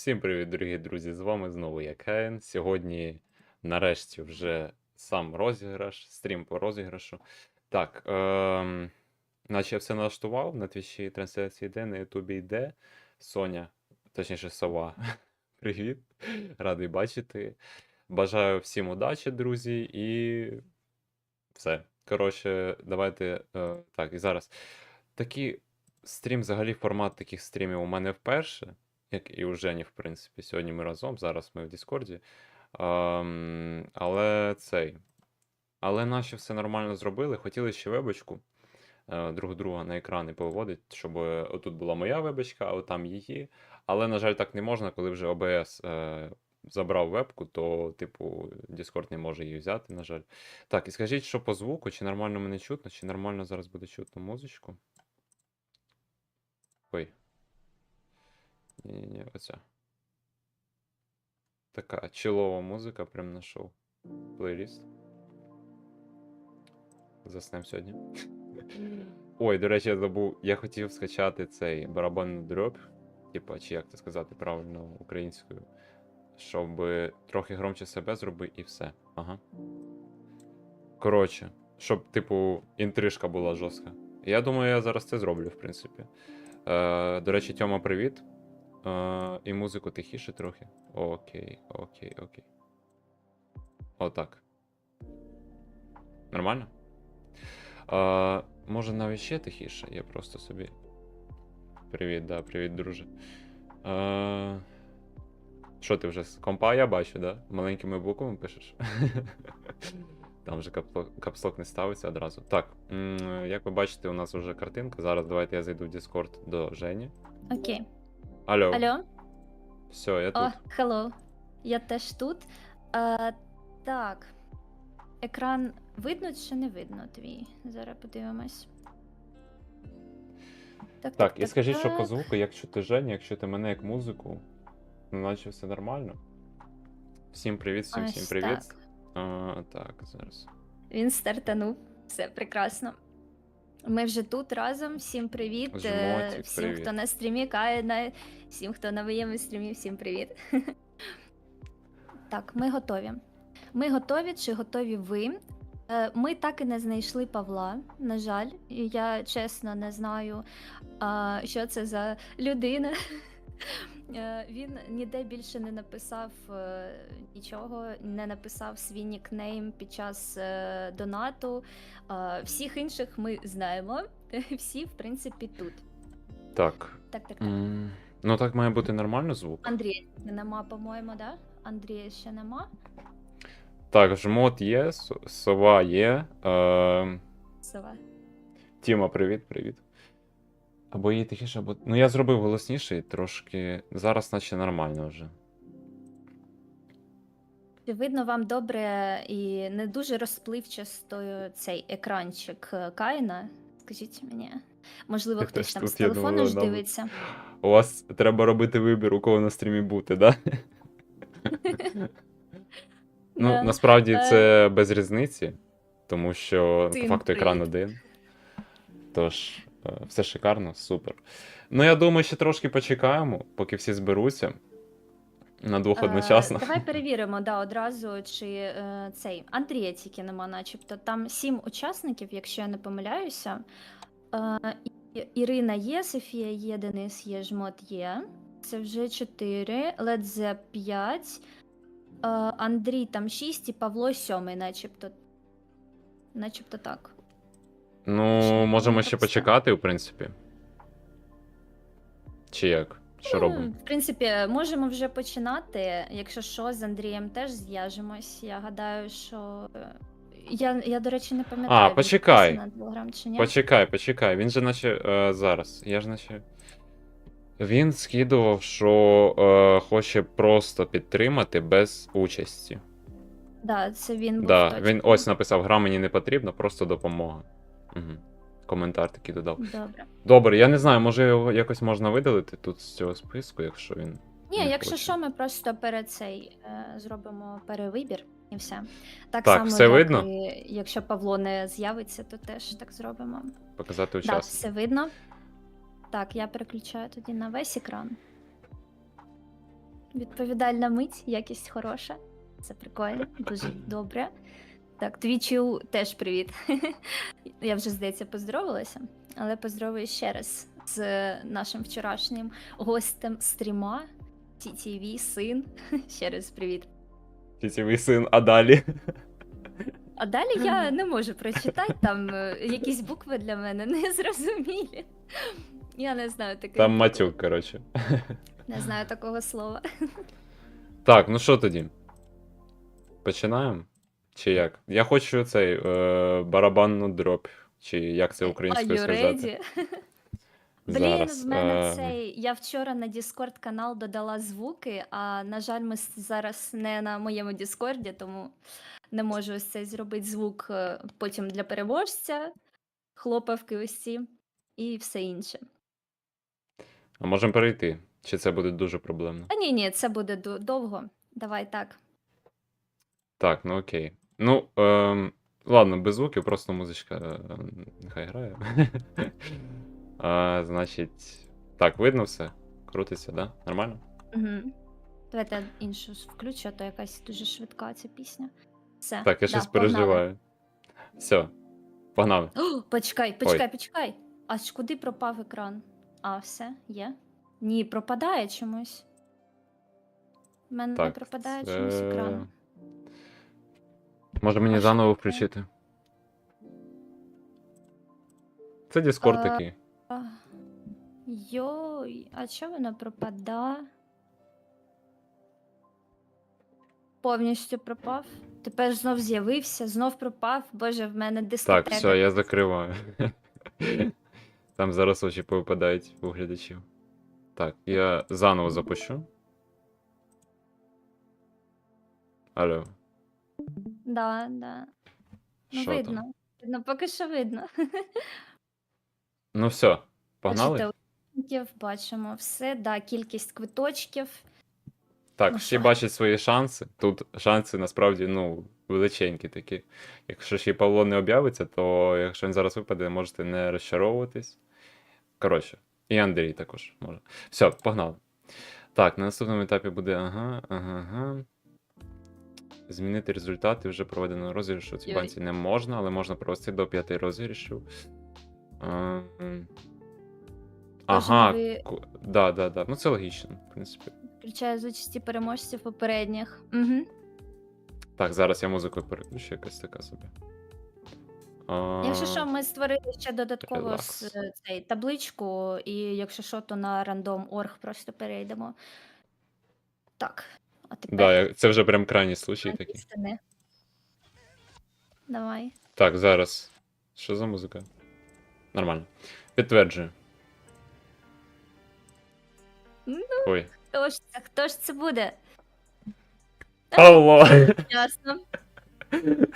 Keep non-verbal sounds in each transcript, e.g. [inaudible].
Всім привіт, дорогі друзі! З вами знову я Каїн. Сьогодні, нарешті, вже сам розіграш, стрім по розіграшу. Так, ем, наче я все налаштував, на твічі трансляції йде, на Ютубі йде. Соня, точніше, сова. [laughs] Привіт, радий бачити. Бажаю всім удачі, друзі, і все. Коротше, давайте. Е, так, і зараз. Такий стрім, взагалі, формат таких стрімів у мене вперше як і у Жені, в принципі. Сьогодні ми разом, зараз ми в Діскорді. Ем, але цей. Але наші все нормально зробили. Хотіли ще вебочку е, друг друга на екрани повиводити, щоб отут була моя вебочка, а там її. Але, на жаль, так не можна, коли вже OBS е, забрав вебку, то, типу, Discord не може її взяти, на жаль. Так, і скажіть, що по звуку, чи нормально мене чутно, чи нормально зараз буде чутно музичку? Ой. Ні-ні-ні, оця. Така чилова музика, прям знайшов. Плейліст. Заснем сьогодні. [laughs] Ой, до речі, я забув. Я хотів скачати цей барабанний дробь, типа, чи як це сказати правильно українською. Щоб трохи громче себе зробити і все. Ага. Коротше, щоб, типу, інтрижка була жорстка. Я думаю, я зараз це зроблю, в принципі. Е, до речі, Тьома, привіт. Е, і музику тихіше трохи. Окей, окей, окей. Отак. Нормально? Е, може навіть ще тихіше, я просто собі. Привіт, да, привіт, друже. Е, що ти вже з компа я бачу, да? Маленькими буквами пишеш? [laughs] Там вже капслок, не ставиться одразу. Так, як ви бачите, у нас вже картинка. Зараз давайте я зайду в Discord до Жені. Окей. Алло. Алло? Все, я тут. О, hello. Я теж тут. А, так. Екран видно чи не видно твій? Зараз подивимось. Так, Так, і скажіть, що по звуку, як чути Женю, як чути мене як музику, ну наче все нормально. Всім привіт, всім Ось всім привіт. так. А, так, зараз. Він стартанув. Все прекрасно. Ми вже тут разом. Всім привіт. Жмотик, Е, всім, привіт. хто на стрімі, Каїна, всім, хто на моєму стрімі, всім привіт. [laughs] так, ми готові. Ми готові, чи готові ви? Е, Ми так і не знайшли Павла. На жаль, я чесно не знаю, що це за людина. [laughs] Е, Він ніде більше не написав е, нічого, не написав свій нікнейм під час е, донату. Всіх інших ми знаємо. [laughs] Всі, в принципі, тут. Так. Так, так, так. м, Ну так має бути нормально звук. Андрія нема, по-моєму, да? Андрія ще нема. Так, жмот є, сова є. Е, Сова. Тіма, привіт, привіт. Або її тихіше, або. Ну я зробив голосніше і трошки. Зараз наче нормально вже. Чи видно вам добре і не дуже розпливчасто цей екранчик е, Каїна? Скажіть мені. Можливо, хтось теж там тут, з я телефону думаю, ж нам- дивиться. У вас треба робити вибір, у кого на стрімі бути, да? Ну, Да. насправді Е. це без різниці, тому що по факту екран один. Тож, все шикарно, супер. Ну, я думаю, ще трошки почекаємо, поки всі зберуться на двох Е. Давай [laughs] перевіримо да, одразу, чи е, цей Андрія тільки нема, начебто. Там сім учасників, якщо я не помиляюся. Е, і- Ірина є, Софія є, Денис є, Жмот є. Це вже чотири. Ледзе п'ять. Е, Андрій там шість і Павло сьомий, начебто. Начебто так. Ну, можемо ще почекати, в принципі. Чи як? Що Ну, робимо? В принципі, можемо вже починати. Якщо що, з Андрієм теж зв'яжемось. Я гадаю, що. е, Я, я до речі, не пам'ятаю. А, почекай. на Telegram чи ні. Почекай, почекай. Він же наче е, зараз. Я ж наче. Він скидував, що е, хоче просто підтримати без участі. Да, це він був Да, точно. він ось написав: гра мені не потрібна, просто допомога. Угу. Коментар такий додав. Добре. Добре, я не знаю, може його якось можна видалити тут з цього списку, якщо він. Ні, Не якщо хоче. що, ми просто перед цей е, зробимо перевибір і все. Так, Так, само, все як видно? і якщо Павло не з'явиться, то теж так зробимо. Показати Так, все видно. Так, я переключаю тоді на весь екран. Відповідальна мить, якість хороша. Це прикольно, дуже добре. Так, Твічу теж привіт. [laughs] Я вже, здається, поздоровалася, але поздоровую ще раз з нашим вчорашнім гостем стріма. TTV, син. [laughs] Ще раз привіт. Тітєвий син, а далі. А далі я [laughs] не можу прочитати, там е, якісь букви для мене незрозумілі. Я не знаю таке. Там матюк, коротше. Не знаю такого слова. Так, ну що тоді? Починаємо? Чи як? Я хочу цей е, барабанну дробь. Чи як це українською Are you сказати? ready? [laughs] Блін, Зараз. в мене е, цей. Я вчора на Discord канал додала звуки, а на жаль, ми с- зараз не на моєму Діскорді, тому не можу ось цей зробити звук е, потім для переможця, хлопавки ось ці і все інше. А можемо перейти? Чи це буде дуже проблемно? А ні, ні, це буде ду- довго. Давай так. Так, ну окей. Ну, ем, ладно, без звуків, просто музичка е, нехай грає. [laughs] а, значить. Так, видно все? Крутиться, да? Нормально? Угу. Давайте я іншу включу, а то якась дуже швидка ця пісня. Все. Так, я да, щось погнали. переживаю. Все, погнали. О, [gasps] почекай, почекай, почекай. А ж куди пропав екран? А, все, є. Ні, пропадає чомусь. У мене не Так, пропадає це- чомусь екран. Може мені заново включити? Це Discord А, такий. А, Йой, а чого воно пропадає? Повністю пропав. Тепер знов з'явився, знов пропав. Боже, в мене Так, все, я закриваю. [laughs] Там зараз очі повипадають у глядачів. Так, я заново запущу. Алло, Да, да. Ну, що видно. там? Видно, поки що видно. [laughs] Ну все, погнали? Бачите, учасників, бачимо все, да, кількість квиточків. Так, Ну всі що? бачать свої шанси. Тут шанси насправді ну, величенькі такі. Якщо ще й Павло не об'явиться, то якщо він зараз випаде, можете не розчаровуватись. Коротше, і Андрій також може. Все, погнали. Так, на наступному етапі буде ага, ага, ага. Змінити результати вже проведеного розіграшу. У цій Йой. банці не можна, але можна провести до п'яти розіграшів. Ем, Ага, ви- ку- да, да, да. Ну це логічно, в принципі. Включає з участі переможців попередніх. Угу. Так, зараз я музику переключу, якась така собі. А, Якщо що, ми створили ще додатково релакс. с- цей табличку, і якщо що, то на random.org просто перейдемо. Так, а тепер Да, це вже прям крайній случай такий. істини. Давай. Так, зараз. Що за музика? Нормально. Підтверджую. Ну. Ой. Хто ж це? Хто ж це буде? Павло! Ясно.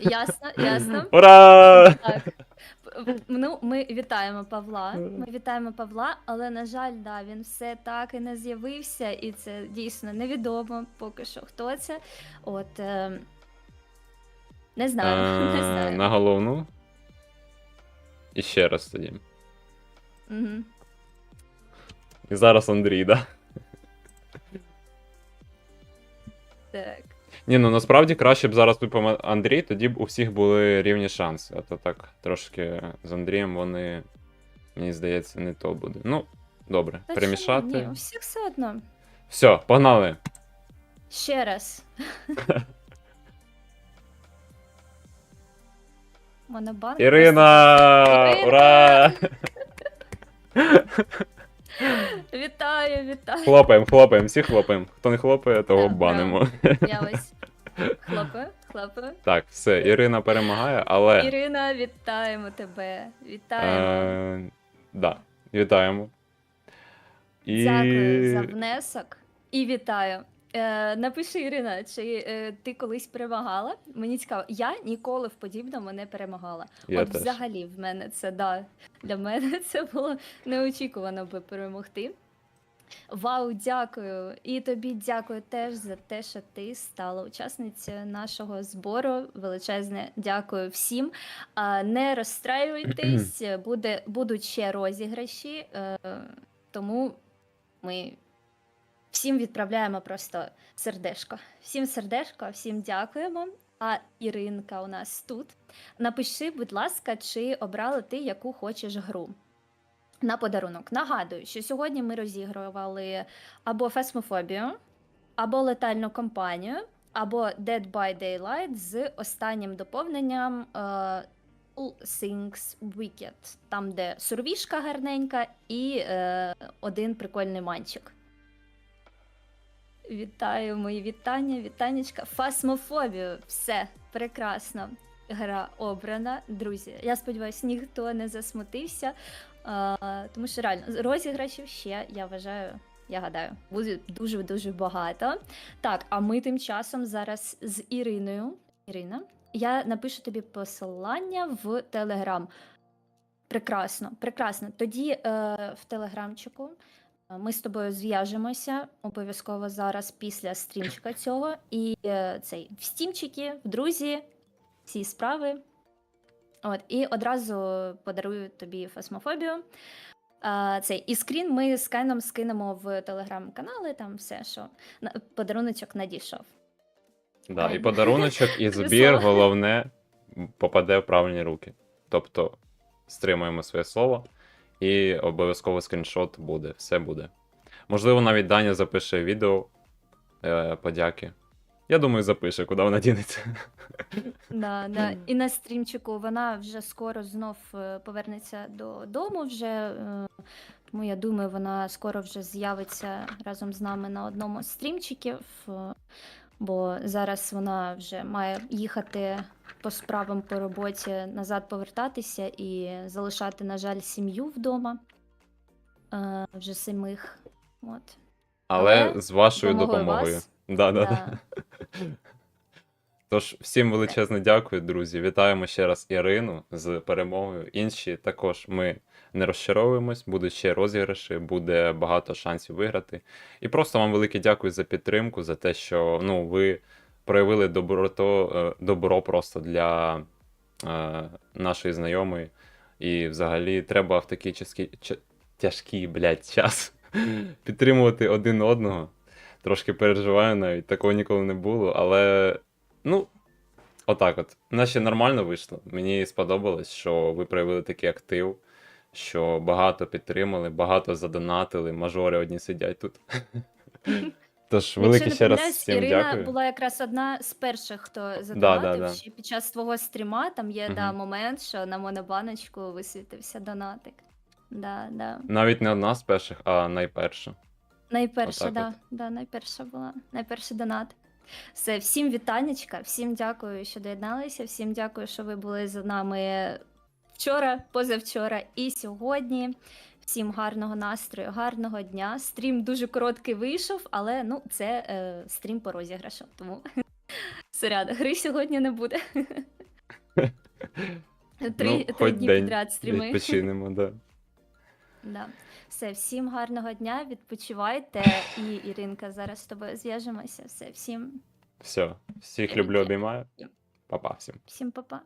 Ясно, ясно. Ура! Так. Ну, ми вітаємо Павла. Ми вітаємо Павла, але, на жаль, да, він все так і не з'явився, і це дійсно невідомо поки що, хто це. От. Е... Не знаю, [laughs] не А, знаю. На головну. І ще раз тоді. Угу. І зараз Андрій, да? Так. Ні, ну насправді краще б зараз випав Андрій, тоді б у всіх були рівні шанси. А то так трошки з Андрієм вони, мені здається, не то буде. Ну, добре, Та перемішати. чому? Ні, у всіх все одно. Все, погнали. Ще раз. [laughs] Монобанк. Ірина! Ірина! Ура! [laughs] Вітаю, вітаю. Хлопаємо, хлопаємо, всі хлопаємо. Хто не хлопає, того банимо. Я ось хлопаю, хлопаю. Так, все, Ірина перемагає, але. Ірина, вітаємо тебе. Вітаємо. Е, да, вітаємо. І... Дякую за внесок і вітаю. Е, напиши, Ірина, чи е, ти колись перемагала? Мені цікаво, я ніколи в подібному не перемагала. Я От теж. взагалі в мене це да. Для мене [laughs] це було неочікувано би перемогти. Вау, дякую. І тобі дякую теж за те, що ти стала учасницею нашого збору. Величезне дякую всім. А, не розстраюйтесь, [clears throat] буде, будуть ще розіграші, е, тому ми всім відправляємо просто сердешко. Всім сердешко, всім дякуємо. А Іринка у нас тут. Напиши, будь ласка, чи обрала ти яку хочеш гру на подарунок. Нагадую, що сьогодні ми розігрували або фесмофобію, або летальну компанію, або Dead by Daylight з останнім доповненням е, All Wicked, там, де сурвішка гарненька і е, один прикольний манчик. Вітаю, мої вітання, вітанечка. Фасмофобію. Все прекрасно. Гра обрана. Друзі, я сподіваюся, ніхто не засмутився. А, тому що реально розіграшів ще, я вважаю, я гадаю, буде дуже-дуже багато. Так, а ми тим часом зараз з Іриною. Ірина, я напишу тобі посилання в Телеграм. Прекрасно, прекрасно. Тоді е, в Телеграмчику ми з тобою зв'яжемося обов'язково зараз після стрімчика [coughs] цього. І е, цей в стімчики, в друзі, всі справи. От, і одразу подарую тобі фасмофобію. А, цей і скрін ми з Кеном скинемо в телеграм-канали, там все, що на- подаруночок надійшов. Да, і подаруночок, і [laughs] збір, головне, попаде в правильні руки. Тобто стримуємо своє слово, і обов'язково скріншот буде, все буде. Можливо, навіть Даня запише відео е, подяки. Я думаю, запише, куди вона дінеться. Да, да. І на стрімчику вона вже скоро знов е, повернеться додому. Вже, е, тому я думаю, вона скоро вже з'явиться разом з нами на одному з стрімчиків. е, Бо зараз вона вже має їхати по справам по роботі, назад повертатися і залишати, на жаль, сім'ю вдома. Е, Вже самих. От. Але, Але з вашою допомогою допомогою. вас, Да, да, да. Да. Тож, всім величезне дякую, друзі. Вітаємо ще раз Ірину з перемогою. Інші також ми не розчаровуємось, будуть ще розіграші, буде багато шансів виграти. І просто вам велике дякую за підтримку, за те, що ну, ви проявили доброто, е, добро просто для е, нашої знайомої. І взагалі треба в такий часки, ча- тяжкий, блядь, час [laughs] підтримувати один одного. Трошки переживаю навіть, такого ніколи не було, але ну, отак от. Наче нормально вийшло. Мені сподобалось, що ви проявили такий актив, що багато підтримали, багато задонатили, мажори одні сидять тут. [laughs] Тож, велике ще раз всім Ірина дякую. була якраз одна з перших, хто задонатив. да. Ще під час свого стріма там є да, момент, що на монобаночку висвітився донатик. Да, да. Навіть не одна з перших, а найперша. Найперша, да, от. да, найперша була. Найперший донат. Все, всім вітанечка, всім дякую, що доєдналися, всім дякую, що ви були з нами вчора, позавчора і сьогодні. Всім гарного настрою, гарного дня. Стрім дуже короткий вийшов, але ну, це е, стрім по розіграшу. Тому [laughs] сорян, гри сьогодні не буде. Три, [laughs] три Ну, хоч дні день підряд стріми. Відпочинемо, да. [laughs] Да. Все, всім гарного дня, відпочивайте. І Іринка, зараз з тобою зв'яжемося. Все, всім, Все, всіх люблю, обіймаю. Па-па всім. всім па-па.